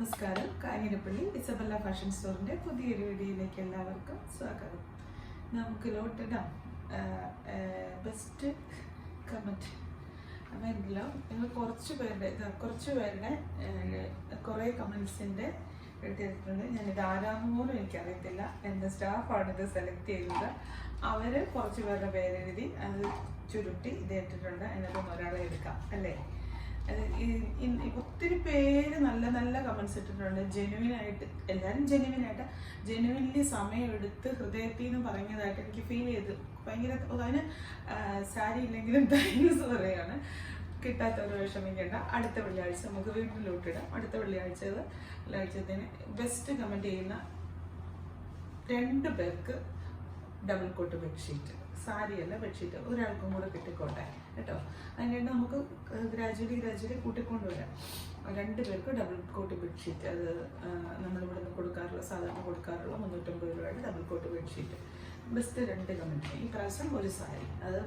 നമസ്കാരം. Kanjirappally Isabella fashion സ്റ്റോറിന്റെ പുതിയൊരു വീഡിയോയിലേക്ക് എല്ലാവർക്കും സ്വാഗതം. നമുക്ക് ലോട്ടിടാം ബെസ്റ്റ് കമന്റ് അവരിലോ നിങ്ങൾ കുറച്ച് പേരുടെ കുറച്ച് പേരുടെ കുറേ കമൻസിന്റെ എടുത്തിട്ടുണ്ട്. ഞാൻ ഇത് പോലും എനിക്കറിയത്തില്ല. എന്റെ സ്റ്റാഫാണ് ഇത് സെലക്ട് ചെയ്യുന്നത്. അവർ കുറച്ച് പേരുടെ പേരെഴുതി അത് ചുരുട്ടി ഇത് ഇട്ടിട്ടുണ്ട്. അതിനകത്ത് ഒരാളെ എടുക്കാം. അല്ലേ? ഒത്തിരി പേര് നല്ല നല്ല കമൻസ് ഇട്ടിട്ടുണ്ട്. ജെനുവിൻ ആയിട്ട് എല്ലാവരും ജെനുവിൻ ആയിട്ട് ജെനുവിൻലി സമയമെടുത്ത് ഹൃദയത്തിൽ നിന്ന് പറഞ്ഞതായിട്ട് എനിക്ക് ഫീൽ ചെയ്ത് ഭയങ്കര അതിന് സാരി ഇല്ലെങ്കിലും താങ്ക്സ് പറയാണ് കിട്ടാത്തവർ വിഷമിക്കേണ്ട. അടുത്ത വെള്ളിയാഴ്ച നമുക്ക് വീണ്ടും ലോട്ടിടാം അടുത്ത വെള്ളിയാഴ്ച വെള്ളിയാഴ്ചത്തിന് ബെസ്റ്റ് കമന്റ് ചെയ്യുന്ന രണ്ട് പേർക്ക് ഡബിൾ കോട്ട് ബെഡ്ഷീറ്റ് സാരിയല്ല ബെഡ്ഷീറ്റ് ഒരാൾക്കും കൂടെ കിട്ടിക്കോട്ടെ. കേട്ടോ? അതിനായിട്ട് നമുക്ക് ഗ്രാജുവലി ഗ്രാജുവലി കൂട്ടിക്കൊണ്ടുവരാം. രണ്ട് പേർക്ക് ഡബിൾ കോട്ട് ബെഡ്ഷീറ്റ് അത് നമ്മളിവിടെ നിന്ന് കൊടുക്കാറുള്ള സാധാരണ കൊടുക്കാറുള്ള മുന്നൂറ്റമ്പത് രൂപയുടെ ഡബിൾ കോട്ട് ബെഡ്ഷീറ്റ് ബെസ്റ്റ് രണ്ട് കമന്റ് ഈ പ്രാവശ്യം ഒരു സാരി. അത്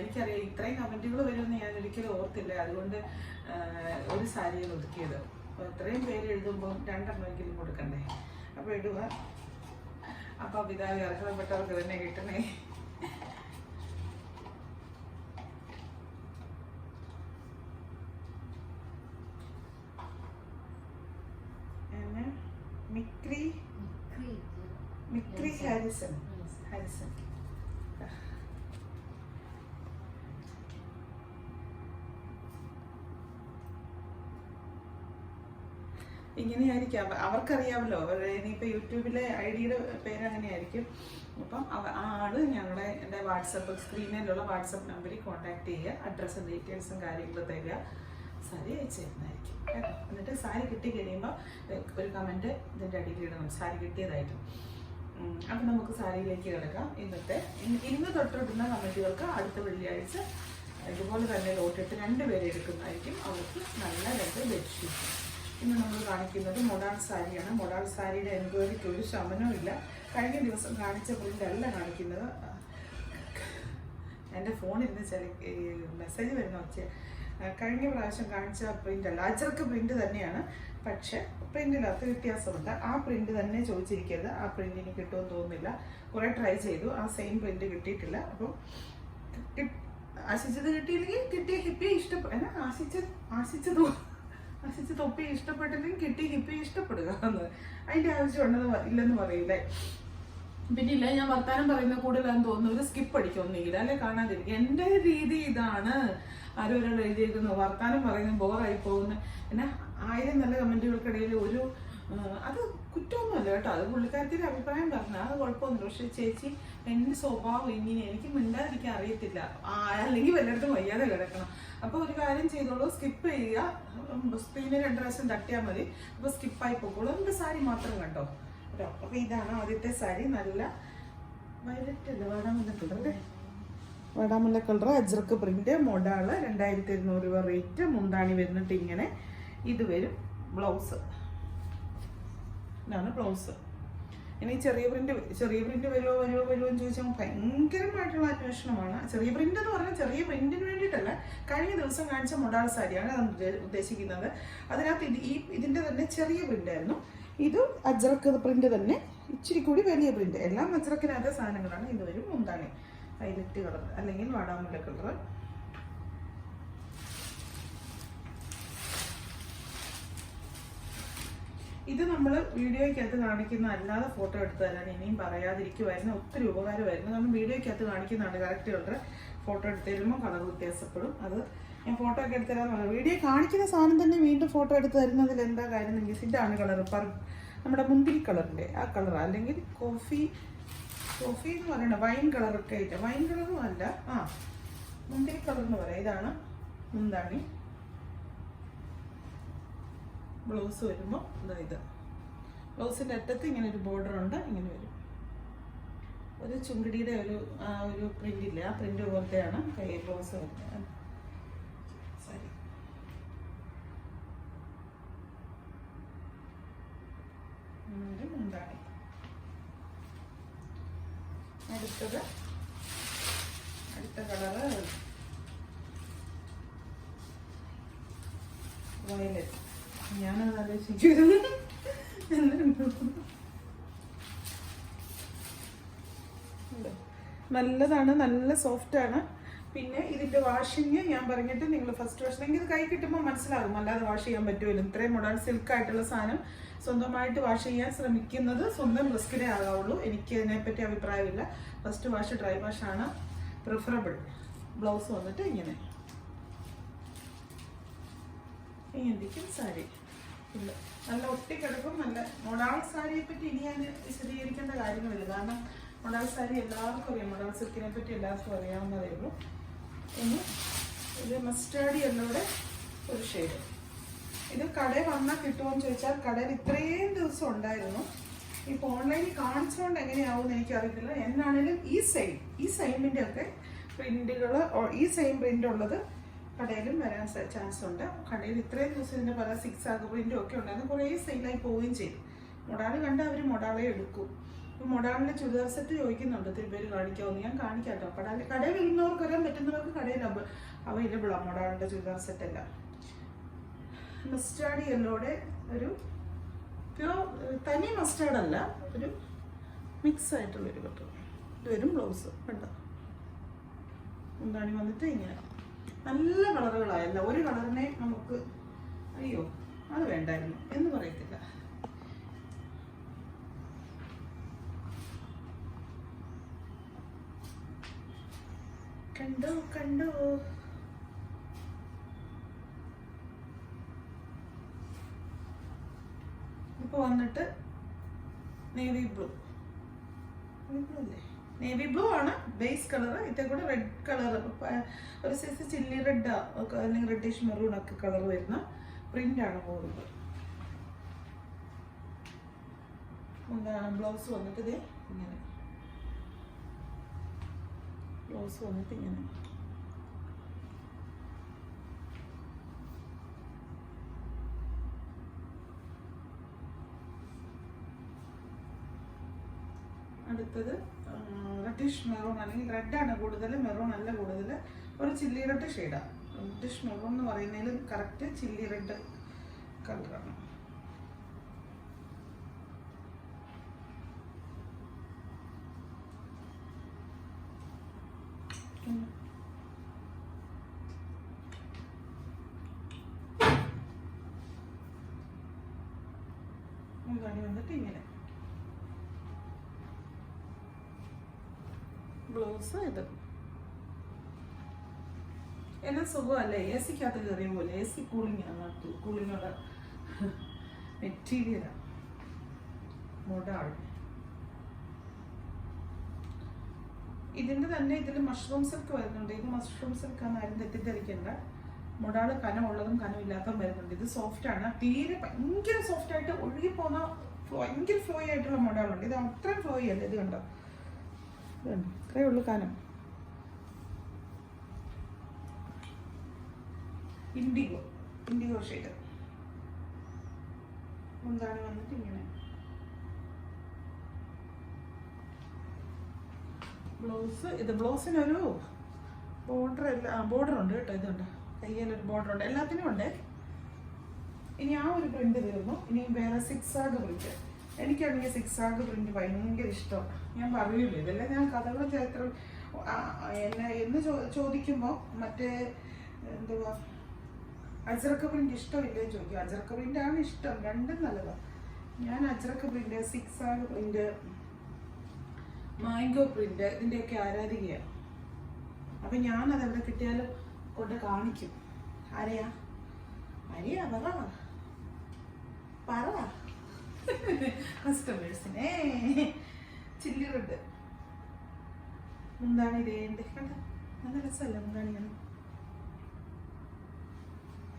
എനിക്കറിയാം ഇത്രയും കമന്റുകൾ വരുമെന്ന് ഞാൻ ഒരിക്കലും ഓർത്തില്ല. അതുകൊണ്ട് ഒരു സാരിയാണ് ഒതുക്കിയത്. അപ്പോൾ ഇത്രയും പേര് എഴുതുമ്പോൾ രണ്ടെണ്ണമെങ്കിലും കൊടുക്കണ്ടേ? അപ്പോൾ ഇടുക. അപ്പോൾ പിതാവ് അർഹതപ്പെട്ടവർക്ക് തന്നെ കിട്ടണേ മിക്രി? മിക്രി. ഹാരിസൺ. ഹാരിസൺ. ഇങ്ങനെയായിരിക്കും. അവ- അവർക്കറിയാമല്ലോ. അവരുടെ ഇനിയിപ്പോൾ യൂട്യൂബിലെ ഐ ഡിയുടെ പേര് അങ്ങനെയായിരിക്കും അപ്പം ആ ആൾ ഞങ്ങളെ എന്റെ വാട്സപ്പ് സ്ക്രീനിലുള്ള വാട്സപ്പ് നമ്പറിൽ കോൺടാക്ട് ചെയ്യുക. അഡ്രസ്സും ഡീറ്റെയിൽസും കാര്യങ്ങളും തരിക. സാരി അയച്ചു തരുന്നതായിരിക്കും. കേട്ടോ? എന്നിട്ട് സാരി കിട്ടി കഴിയുമ്പോൾ ഒരു കമന്റ് ഇതിന്റെ അടിയിൽ ഇടണം. സാരി കിട്ടിയതായിട്ടും. അപ്പം നമുക്ക് സാരിയിലേക്ക് കിടക്കാം. ഇന്നത്തെ ഇന്ന് തൊട്ടിടുന്ന കമന്റുകൾക്ക് അടുത്ത വെള്ളിയാഴ്ച ഇതുപോലെ തന്നെ ലോട്ടിട്ട് രണ്ട് പേരെ എടുക്കുന്നതായിരിക്കും. അവർക്ക് നല്ല രണ്ട് ബെഡ്ഷീറ്റ് ഇന്ന് നമ്മൾ കാണിക്കുന്നത് മൊഡാൾ സാരിയാണ്. മൊഡാൾ സാരിയുടെ എൻക്വയറിക്ക് ഒരു ശമനവും ഇല്ല. കഴിഞ്ഞ ദിവസം കാണിച്ച പ്രിന്റല്ല കാണിക്കുന്നത്. എന്റെ ഫോണിൽ നിന്ന് ചില മെസ്സേജ് വരുന്ന വെച്ച കഴിഞ്ഞ പ്രാവശ്യം കാണിച്ച പ്രിന്റല്ല അച്ചർക്ക് പ്രിന്റ് തന്നെയാണ്. പക്ഷെ പ്രിന്റിനകത്ത് വ്യത്യാസമുണ്ട്. ആ പ്രിന്റ് തന്നെ ചോദിച്ചിരിക്കരുത്. ആ പ്രിന്റ് ഇനി കിട്ടുമെന്ന് തോന്നുന്നില്ല. കുറേ ട്രൈ ചെയ്തു. ആ സെയിം പ്രിന്റ് കിട്ടിയിട്ടില്ല. അപ്പം ആശിച്ചത് കിട്ടിയില്ലെങ്കിൽ കിട്ടിയ ഹിപ്പി ഇഷ്ടപ്പെട്ട എന്നാ ആശിച്ച ആശിച്ചത് ആശിച്ച തൊപ്പി ഇഷ്ടപ്പെട്ടില്ലെങ്കിൽ കിട്ടി ഹിപ്പി ഇഷ്ടപ്പെടുക എന്ന്. അതിന്റെ ആവശ്യം ഉണ്ടെന്ന് ഇല്ലെന്ന് പറയില്ലേ? പിന്നെ ഇല്ല ഞാൻ വർത്താനം പറയുന്ന കൂടുതലാന്ന് തോന്നുന്നു. ഒരു സ്കിപ്പ് അടിക്കൊന്നുമില്ല അല്ലെ? കാണാതിരിക്കും എന്റെ രീതി ഇതാണ്. ആരും ഒരാൾ എഴുതിയിരിക്കുന്നു വർത്താനം പറയുന്ന ബോറായി പോകുന്നു. പിന്നെ ആയിരം നല്ല കമന്റുകൾക്കിടയിൽ ഒരു അത് അത് കുറ്റമൊന്നുമല്ല കേട്ടോ. അത് പുള്ളിക്കാരത്തിന്റെ അഭിപ്രായം പറഞ്ഞു അത് കുഴപ്പമൊന്നുമില്ല. പക്ഷെ ചേച്ചി എന്റെ സ്വഭാവം ഇങ്ങനെ എനിക്ക് മിണ്ടാതിരിക്കാൻ അറിയത്തില്ല. അല്ലെങ്കിൽ വല്ലയിടത്തും വയ്യാതെ കിടക്കണം. അപ്പോൾ ഒരു കാര്യം ചെയ്തോളൂ. സ്കിപ്പ് ചെയ്യുക. സ്ക്രീനിൽ രണ്ട് പ്രാവശ്യം തട്ടിയാൽ മതി. അപ്പോൾ സ്കിപ്പായി പോകുള്ളൂ എന്റെ സാരി മാത്രം കണ്ടോ? കേട്ടോ. അപ്പോൾ ഇതാണ് ആദ്യത്തെ സാരി. നല്ല വയലറ്റ് അല്ല? വാടാമല്ല കളർ അല്ലേ? വാടാമുല്ല കളർ അജ്രക്ക് പ്രിന്റ് മൊഡാൾ രണ്ടായിരത്തി ഇരുന്നൂറ് രൂപ റേറ്റ് മുന്താണി വരുന്നിട്ട് ഇങ്ങനെ ഇത് വരും. ബ്ലൗസ്. ഇതാണ് ബ്ലൗസ് ഇനി ചെറിയ പ്രിന്റ് ചെറിയ പ്രിന്റ് വരുമോ വരുമോ വരുമോ എന്ന് ചോദിച്ചാൽ ഭയങ്കരമായിട്ടുള്ള അന്വേഷണമാണ്. ചെറിയ പ്രിന്റ് എന്ന് പറഞ്ഞാൽ ചെറിയ പ്രിന്റിന് വേണ്ടിയിട്ടല്ല. കഴിഞ്ഞ ദിവസം കാണിച്ച മൊഡാൾ സാരിയാണ് നമ്മൾ ഉദ്ദേശിക്കുന്നത്. അതിനകത്ത് ഇത് ഈ ഇതിന്റെ തന്നെ ചെറിയ പ്രിന്റ് ആയിരുന്നു. ഇത് അജ്രക്ക് പ്രിന്റ് തന്നെ. ഇച്ചിരി കൂടി വലിയ പ്രിന്റ് എല്ലാം അജ്രക്കിനകത്തെ സാധനങ്ങളാണ്. ഇത് വരും മുന്താണി. വൈലറ്റ് കളർ അല്ലെങ്കിൽ വാടാമുല്ല കളർ ഇത് നമ്മൾ വീഡിയോയ്ക്കകത്ത് കാണിക്കുന്ന അല്ലാതെ ഫോട്ടോ എടുത്ത് തരാൻ ഇനിയും പറയാതിരിക്കുമായിരുന്നു ഒത്തിരി ഉപകാരമായിരുന്നു. നമ്മൾ വീഡിയോയ്ക്കകത്ത് കാണിക്കുന്നതാണ് കറക്റ്റ് കളർ ഫോട്ടോ എടുത്ത് തരുമ്പോൾ കളർ വ്യത്യാസപ്പെടും. അത് ഞാൻ ഫോട്ടോ ഒക്കെ എടുത്ത് തരാമെന്ന് പറഞ്ഞു. വീഡിയോ കാണിക്കുന്ന സാധനം തന്നെ വീണ്ടും ഫോട്ടോ എടുത്ത് തരുന്നതിൽ എന്താ കാര്യം നിങ്ങൾക്ക് ഇതാണ് കളർ പർ നമ്മുടെ മുന്തിരി കളറിന്റെ ആ കളർ അല്ലെങ്കിൽ കോഫി കോഫി എന്ന് പറയണ വൈൻ കളറൊക്കെ ആയിട്ട്. വൈൻ കളറും അല്ല. ആ മുന്തിരി കളർ എന്ന് പറയാം. ഇതാണ് മുന്താണി. ബ്ലൗസ് വരുമ്പോൾ ഇതാ ഇത്. ബ്ലൗസിന്റെ അറ്റത്ത് ഇങ്ങനെ ഒരു ബോർഡർ ഉണ്ട് ഇങ്ങനെ വരും. ഒരു ചുങ്കിടിയുടെ ഒരു ആ ഒരു ഇല്ല ആ പ്രിന്റ് പോലത്തെയാണ് കൈ ബ്ലൗസ് വരുന്നത്. അടുത്തത് അടുത്ത കളറ് വയലറ്റ്. ഞാനത് ആലോചിക്കുന്നു നല്ലതാണ് നല്ല സോഫ്റ്റ് ആണ്. പിന്നെ ഇതിന്റെ വാഷിങ് ഞാൻ പറഞ്ഞിട്ട് നിങ്ങൾ ഫസ്റ്റ് വാഷ് ഇത് കൈ കിട്ടുമ്പോൾ മനസ്സിലാകും. അല്ലാതെ വാഷ് ചെയ്യാൻ പറ്റുമല്ലോ ഇത്രയും മോഡൽ സിൽക്ക് ആയിട്ടുള്ള സാധനം സ്വന്തമായിട്ട് വാഷ് ചെയ്യാൻ ശ്രമിക്കുന്നത് സ്വന്തം റിസ്കിനെ ആകാവുള്ളൂ. എനിക്ക് ഇതിനെപ്പറ്റി അഭിപ്രായമില്ല. ഫസ്റ്റ് വാഷ് ഡ്രൈ വാഷ് ആണ് പ്രിഫറബിൾ ബ്ലൗസ് വന്നിട്ട് ഇങ്ങനെ. ഇങ്ങനെയിരിക്കും സാരി? ഇല്ല നല്ല ഒട്ടിക്കിടക്കും നല്ല മൊഡാൾ സാരിയെ പറ്റി ഇനി ഞാൻ വിശദീകരിക്കേണ്ട കാര്യങ്ങളില്ല. കാരണം മൊഡാൾ സാരി എല്ലാവർക്കും അറിയാം. മൊഡാൾ സിൽക്കിനെ പറ്റി എല്ലാവർക്കും അറിയാവുന്നതേ ഉള്ളൂ. ഇനി ഇത് മസ്റ്റാർഡ് എന്നിവിടെ ഒരു ഷെയ്ഡ് ഇത് കടയിൽ വന്നാൽ കിട്ടുമോ എന്ന് ചോദിച്ചാൽ കടയിൽ ഇത്രയും ദിവസം ഉണ്ടായിരുന്നു. ഇപ്പോൾ ഓൺലൈനിൽ കാണിച്ചുകൊണ്ട് എങ്ങനെയാവും എന്ന് എനിക്കറിയത്തില്ല. എന്നാണെങ്കിലും ഈ സെയിം ഈ സെയിമിന്റെ ഒക്കെ പ്രിന്റുകൾ ഈ സെയിം പ്രിന്റ് ഉള്ളത് കടയിലും വരാൻ ചാൻസ് ഉണ്ട് കടയിൽ ഇത്രയും ദിവസം ഇതിന്റെ പല സിക്സ് ആഗ് പ്രിന്റും ഒക്കെ ഉണ്ടായിരുന്നു കുറേ സെയിലായി പോവുകയും ചെയ്തു. മൊഡാൾ കണ്ട് അവർ മൊഡാളെ എടുക്കും. ഇപ്പം മൊഡാളിന്റെ ചുരിദാർ സെറ്റ് ചോദിക്കുന്നുണ്ട് ഒത്തിരി പേര് കാണിക്കാമെന്ന് ഞാൻ കാണിക്കാം കേട്ടോ. കടയിൽ കടയിൽ വരുന്നവർക്ക് വരാൻ പറ്റുന്നവർക്ക് കടയിൽ അവൈലബിളാണ് മൊഡാളിന്റെ ചുരിദാർ സെറ്റ് എല്ലാം. മസ്റ്റാർഡ് യെല്ലോടെ ഒരു പ്യൂർ തനി മസ്റ്റാർഡ് അല്ല ഒരു മിക്സ് ആയിട്ടുള്ളൊരു കട്ടർ ഇത് വരും ബ്ലൗസ് കണ്ടോ? മുന്താണി വന്നിട്ട് ഇങ്ങനെ. നല്ല കളറുകളായല്ല ഒരു കളറിനെ നമുക്ക് അയ്യോ അത് വേണ്ടായിരുന്നു എന്ന് പറയത്തില്ല. കണ്ടോ കണ്ടോ? ഇപ്പൊ വന്നിട്ട് നേവി ബ്ലൂ. നേവി ബ്ലൂ ആണ്. ബേസ് കളർ ഇതേ കൂടെ റെഡ് കളർ ഒരു സൈസ് ചില്ലി റെഡ് അല്ലെങ്കിൽ റെഡിഷ് മെറൂൺ ഒക്കെ കളർ വരുന്ന പ്രിന്റ് ആണ് പോകുന്നത് ബ്ലൗസ് വന്നിട്ട് ഇതേ ഇങ്ങനെ. ബ്ലൗസ് വന്നിട്ട് ഇങ്ങനെ. അടുത്തത് റെഡിഷ് മെറൂൺ അല്ലെങ്കിൽ റെഡാണ് കൂടുതൽ മെറൂൺ അല്ല കൂടുതൽ ഒരു ചില്ലി റെഡ് ഷെയ്ഡാണ് റെഡിഷ് മെറൂൺ എന്ന് പറയുന്നതിൽ കറക്റ്റ് ചില്ലി റെഡ് കളറാണ് ഇങ്ങനെ. ബ്ലൗസ് ഇത്. എന്നാ സുഖമല്ലേ? എ സിക്കകത്ത് കയറിയ പോലെ. എ സി കൂളിംഗ് ആണ് കൂളിങ്ങുള്ള മെറ്റീരിയലാണ് മുടാൾ ഇതിന്റെ തന്നെ ഇതിൽ മഷ്റൂം സിൽക്ക് വരുന്നുണ്ട്. ഇത് മഷ്റൂം സിൽക്ക് ആണ്. ആരും തെറ്റിദ്ധരിക്കേണ്ട. ഉള്ളതും കനം ഇല്ലാത്തതും വരുന്നുണ്ട്. ഇത് സോഫ്റ്റ് ആണ്. തീരെ ഭയങ്കര സോഫ്റ്റ് ആയിട്ട് ഒഴുകി പോകുന്ന ഭയങ്കര ഫ്ലോയി ആയിട്ടുള്ള മുടാളുണ്ട് ഇത് അത്രയും ഫ്ലോയി അല്ല. ഇത് കണ്ടോ? ഇത്രയേ ഉള്ളൂ കാനം ഇൻഡിഗോ. Indigo shade. എന്താണ് വന്നിട്ട് ഇങ്ങനെ. ബ്ലൗസ് ഇത് ബ്ലൗസിനൊരു ബോർഡർ അല്ല ബോർഡർ ഉണ്ട് കേട്ടോ ഇതുണ്ട് കയ്യിലൊരു ബോർഡർ ഉണ്ട്. എല്ലാത്തിനും ഉണ്ട്. ഇനി ആ ഒരു പ്രിന്റ് തീർന്നു. ഇനി വേറെ സിക്സ് ആഗ് പ്രിന്റ് എനിക്കാണെങ്കിൽ സിക്സ് ആഗ് പ്രിന്റ് ഭയങ്കര ഇഷ്ടം. ഞാൻ പറയൂലേ ഇതെല്ലാം ഞാൻ കഥകളും ചരിത്രം എന്നെ എന്ന് ചോദിക്കുമ്പോൾ മറ്റേ എന്തുവാ അജറക്ക പ്രിന്റ് ഇഷ്ടമില്ലേ ചോദിക്കും. അജറക്ക പ്രിന്റ് ആണ് ഇഷ്ടം രണ്ടും നല്ലതാണ് ഞാൻ അജറക്ക പ്രിന്റ് സിക്സ് ആഗ് പ്രിന്റ് മാംഗോ പ്രിന്റ് ഇതിന്റെയൊക്കെ ആരാധികയാണ് അപ്പൊ ഞാൻ അതെവിടെ കിട്ടിയാലും കൊണ്ട് കാണിക്കും. ആരെയാ? അരിയാ പറ. പറ. കസ്റ്റമേഴ്സിനെ ചില്ലി റെഡ് എന്താണ് ഇതേണ്ട കണ്ട നല്ല രസമല്ല? എന്താണ്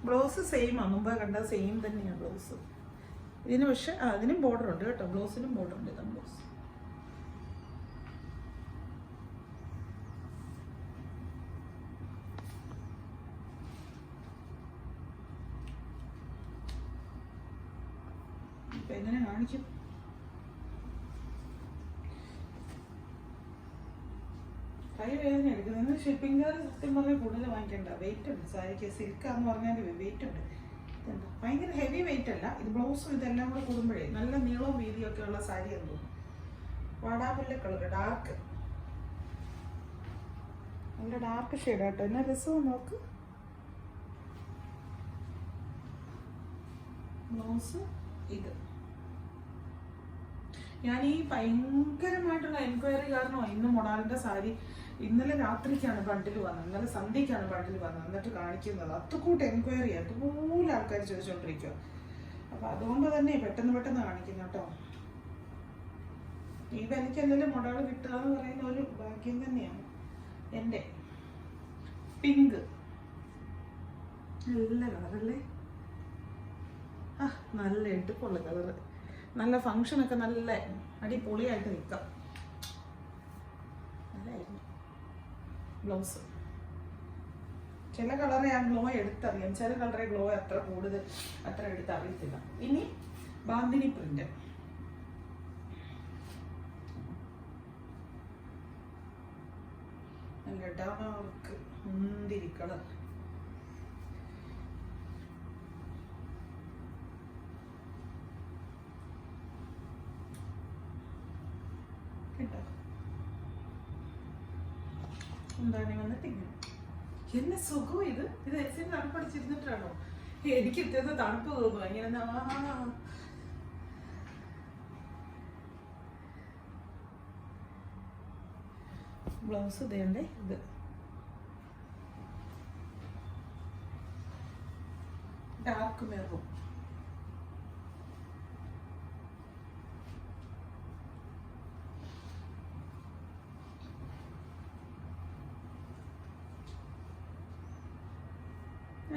ബ്ലൗസ് സെയിം ആണ് മുമ്പ് കണ്ട സെയിം തന്നെയാണ് ബ്ലൗസ് ഇതിന് പക്ഷെ അതിനും ബോർഡർ ഉണ്ട് കേട്ടോ. ബ്ലൗസിനും ബോർഡർ ഉണ്ട് ഇതാണ് ബ്ലൗസ് എങ്ങനെ കാണിക്കും കൈ വേദന എടുക്കുന്നത് ഷിപ്പിംഗ് സത്യം പറഞ്ഞാൽ കൂടുതൽ വാങ്ങിക്കണ്ട. വെയിറ്റ് ഉണ്ട്. സാരിക്ക് സിൽക്കാന്ന് പറഞ്ഞാൽ വെയിറ്റ് ഉണ്ട്. ഇതെന്താ ഭയങ്കര ഹെവി വെയിറ്റ് അല്ല. ഇത് ബ്ലൗസും ഇതെല്ലാം കൂടെ കൂടുമ്പോഴേ നല്ല നീളവും വീതിയും ഒക്കെ ഉള്ള സാരി എന്ന് തോന്നുന്നു. കളർ ഡാർക്ക് നല്ല ഡാർക്ക് ഷെയ്ഡ് കേട്ടോ. എന്നാ രസവും നോക്ക്. ബ്ലൗസ് ഇത്. ഞാൻ ഈ ഭയങ്കരമായിട്ടുള്ള എൻക്വയറി കാരണം ഇന്ന് മൊണാലിന്റെ സാരി ഇന്നലെ രാത്രിക്കാണ് ബണ്ടിൽ വന്നത്. ഇന്നലെ സന്ധ്യക്കാണ് ബണ്ടിൽ വന്നത്. എന്നിട്ട് കാണിക്കുന്നത്. അത്തുകൂട്ട് എൻക്വയറി അതുപോലെ ആൾക്കാർ ചോദിച്ചുകൊണ്ടിരിക്കുക അപ്പൊ അതുകൊണ്ട് തന്നെ പെട്ടെന്ന് പെട്ടെന്ന് കാണിക്കുന്നു കേട്ടോ. ഈ വിലയ്ക്ക് എന്തെങ്കിലും മൊടാൾ കിട്ടുക എന്ന് പറയുന്ന ഒരു ഭാഗ്യം തന്നെയാണ്. എന്റെ പിങ്ക്. നല്ല കളറല്ലേ? ആ നല്ല എടുപ്പുള്ള കളറ്. നല്ല ഫങ്ഷനൊക്കെ നല്ല അടിപൊളിയായിട്ട് നിൽക്കാം. ബ്ലൗസ് ചില കളറെ ആ ഗ്ലോ എടുത്തറിയാം. ചില കളറെ ഗ്ലോ അത്ര കൂടുതൽ അത്ര എടുത്ത് അറിയത്തില്ല ഇനി ബാന്തിനി പ്രിന്റ് നല്ല ഡാർക്ക് മുന്തിരി എന്നെ സുഖം ഇത്. ഇത് എസിന് തണുപ്പടിച്ചിരുന്നിട്ടാണോ എനിക്ക് ഇത്തരത്തിൽ തണുപ്പ് തോന്നുന്നു. ഇങ്ങനെ ബ്ലൗസ് ഇതേണ്ടേ? ഇത്. Dark maroon.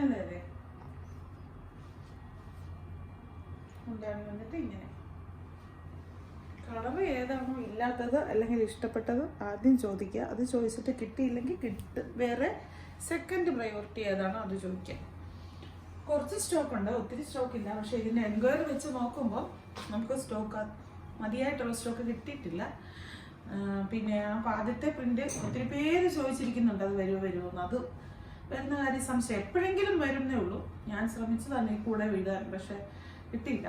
അല്ലേ അതെ എന്താണ് വന്നിട്ട് ഇങ്ങനെ. കളർ ഏതാണോ ഇല്ലാത്തത് അല്ലെങ്കിൽ ഇഷ്ടപ്പെട്ടത് ആദ്യം ചോദിക്കുക. അത് ചോദിച്ചിട്ട് കിട്ടിയില്ലെങ്കിൽ കിട്ട്. വേറെ സെക്കൻഡ് പ്രയോറിറ്റി ഏതാണോ അത് ചോദിക്കുക. കുറച്ച് സ്റ്റോക്ക് ഉണ്ട്. ഒത്തിരി സ്റ്റോക്ക് ഇല്ല. പക്ഷേ ഇതിന്റെ എൻക്വയറി വെച്ച് നോക്കുമ്പോൾ നമുക്ക് സ്റ്റോക്ക് മതിയായിട്ടുള്ള സ്റ്റോക്ക് കിട്ടിയിട്ടില്ല. പിന്നെ ആദ്യത്തെ പ്രിന്റ് ഒത്തിരി പേര് ചോദിച്ചിരിക്കുന്നുണ്ട്. അത് വരുമോ വരുമോ എന്ന് അത് വരുന്ന കാര്യം സംശയം. എപ്പോഴെങ്കിലും വരുന്നേ ഉള്ളൂ. ഞാൻ ശ്രമിച്ചതാണ് ഈ കൂടെ വിടാൻ പക്ഷെ കിട്ടിയില്ല.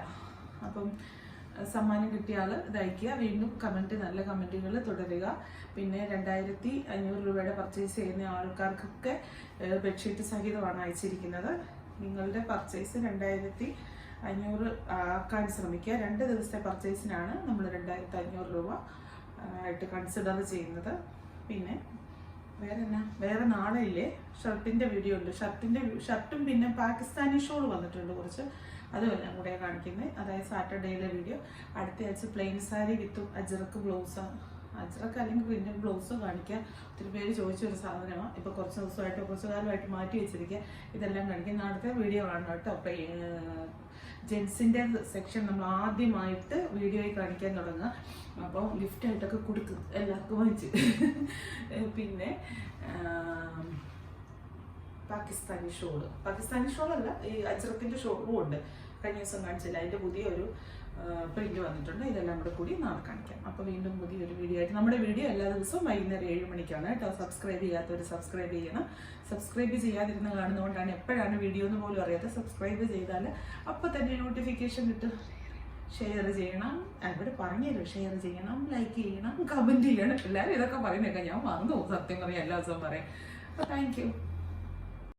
അപ്പം സമ്മാനം കിട്ടിയ ആൾ ഇതയക്കുക വീണ്ടും കമന്റ് നല്ല കമന്റുകൾ തുടരുക. പിന്നെ രണ്ടായിരത്തി അഞ്ഞൂറ് രൂപയുടെ പർച്ചേസ് ചെയ്യുന്ന ആൾക്കാർക്കൊക്കെ ബെഡ്ഷീറ്റ് സഹിതമാണ് അയച്ചിരിക്കുന്നത്. നിങ്ങളുടെ പർച്ചേസ് രണ്ടായിരത്തി അഞ്ഞൂറ് ആക്കാൻ ശ്രമിക്കുക. രണ്ട് ദിവസത്തെ പർച്ചേസിനാണ് നമ്മൾ രണ്ടായിരത്തി അഞ്ഞൂറ് രൂപ ആയിട്ട് കൺസിഡർ ചെയ്യുന്നത്. പിന്നെ വേറെ എന്നാ വേറെ നാളെയില്ലേ? ഷർട്ടിന്റെ വീഡിയോ ഉണ്ട്. ഷർട്ടിന്റെ ഷർട്ടും പിന്നെ പാകിസ്ഥാനി ഷോൾ വന്നിട്ടുണ്ട് കുറച്ച്. അതും എല്ലാം കൂടെ കാണിക്കുന്നത് അതായത് സാറ്റർഡേയിലെ വീഡിയോ അടുത്ത ആഴ്ച പ്ലെയിൻ സാരി വിത്തും അജ്രക്ക് ബ്ലൗസ് അജ്രക്ക് അല്ലെങ്കിൽ പിന്നെ ബ്ലൗസ് കാണിക്കുക ഒത്തിരി പേര് ചോദിച്ചൊരു സാധനമാണ് ഇപ്പോൾ കുറച്ച് ദിവസമായിട്ട് കുറച്ച് കാലമായിട്ട് മാറ്റി വെച്ചിരിക്കുക ഇതെല്ലാം കാണിക്കുക നാളത്തെ വീഡിയോ കാണണം കേട്ടോ. ജെൻസിന്റെ സെക്ഷൻ നമ്മൾ ആദ്യമായിട്ട് വീഡിയോയിൽ കാണിക്കാൻ തുടങ്ങുക. അപ്പോൾ ഗിഫ്റ്റായിട്ടൊക്കെ കൊടുക്കും. എല്ലാവർക്കും വാങ്ങിച്ച്. പിന്നെ പാകിസ്ഥാനി ഷോൾ. പാകിസ്ഥാനി ഷോളല്ല ഈ അജ്രക്കിന്റെ ഷോളും ഉണ്ട്. കഴിഞ്ഞ ദിവസം കാണിച്ചില്ല അതിന്റെ പുതിയൊരു പ്രിന്റ് വന്നിട്ടുണ്ട്. ഇതെല്ലാം കൂടെ കൂടി നാളെ കാണിക്കാം. അപ്പോൾ വീണ്ടും പുതിയൊരു വീഡിയോ ആയിട്ട് നമ്മുടെ വീഡിയോ എല്ലാ ദിവസവും വൈകുന്നേരം ഏഴ് മണിക്കാണ് കേട്ടോ. സബ്സ്ക്രൈബ് ചെയ്യാത്തവർ സബ്സ്ക്രൈബ് ചെയ്യണം. സബ്സ്ക്രൈബ് ചെയ്യാതിരുന്ന് കാണുന്നതുകൊണ്ടാണ് എപ്പോഴാണ് വീഡിയോ എന്ന് പോലും അറിയാതെ സബ്സ്ക്രൈബ് ചെയ്താൽ അപ്പോൾ തന്നെ നോട്ടിഫിക്കേഷൻ കിട്ടും ഷെയർ ചെയ്യണം. അവിടെ പറഞ്ഞല്ലോ ഷെയർ ചെയ്യണം ലൈക്ക് ചെയ്യണം കമന്റ് ചെയ്യണം. എല്ലാവരും ഇതൊക്കെ പറയുന്നേക്കാം ഞാൻ വന്നു സത്യം പറയാം എല്ലാ ദിവസവും പറയാം. അപ്പോൾ താങ്ക്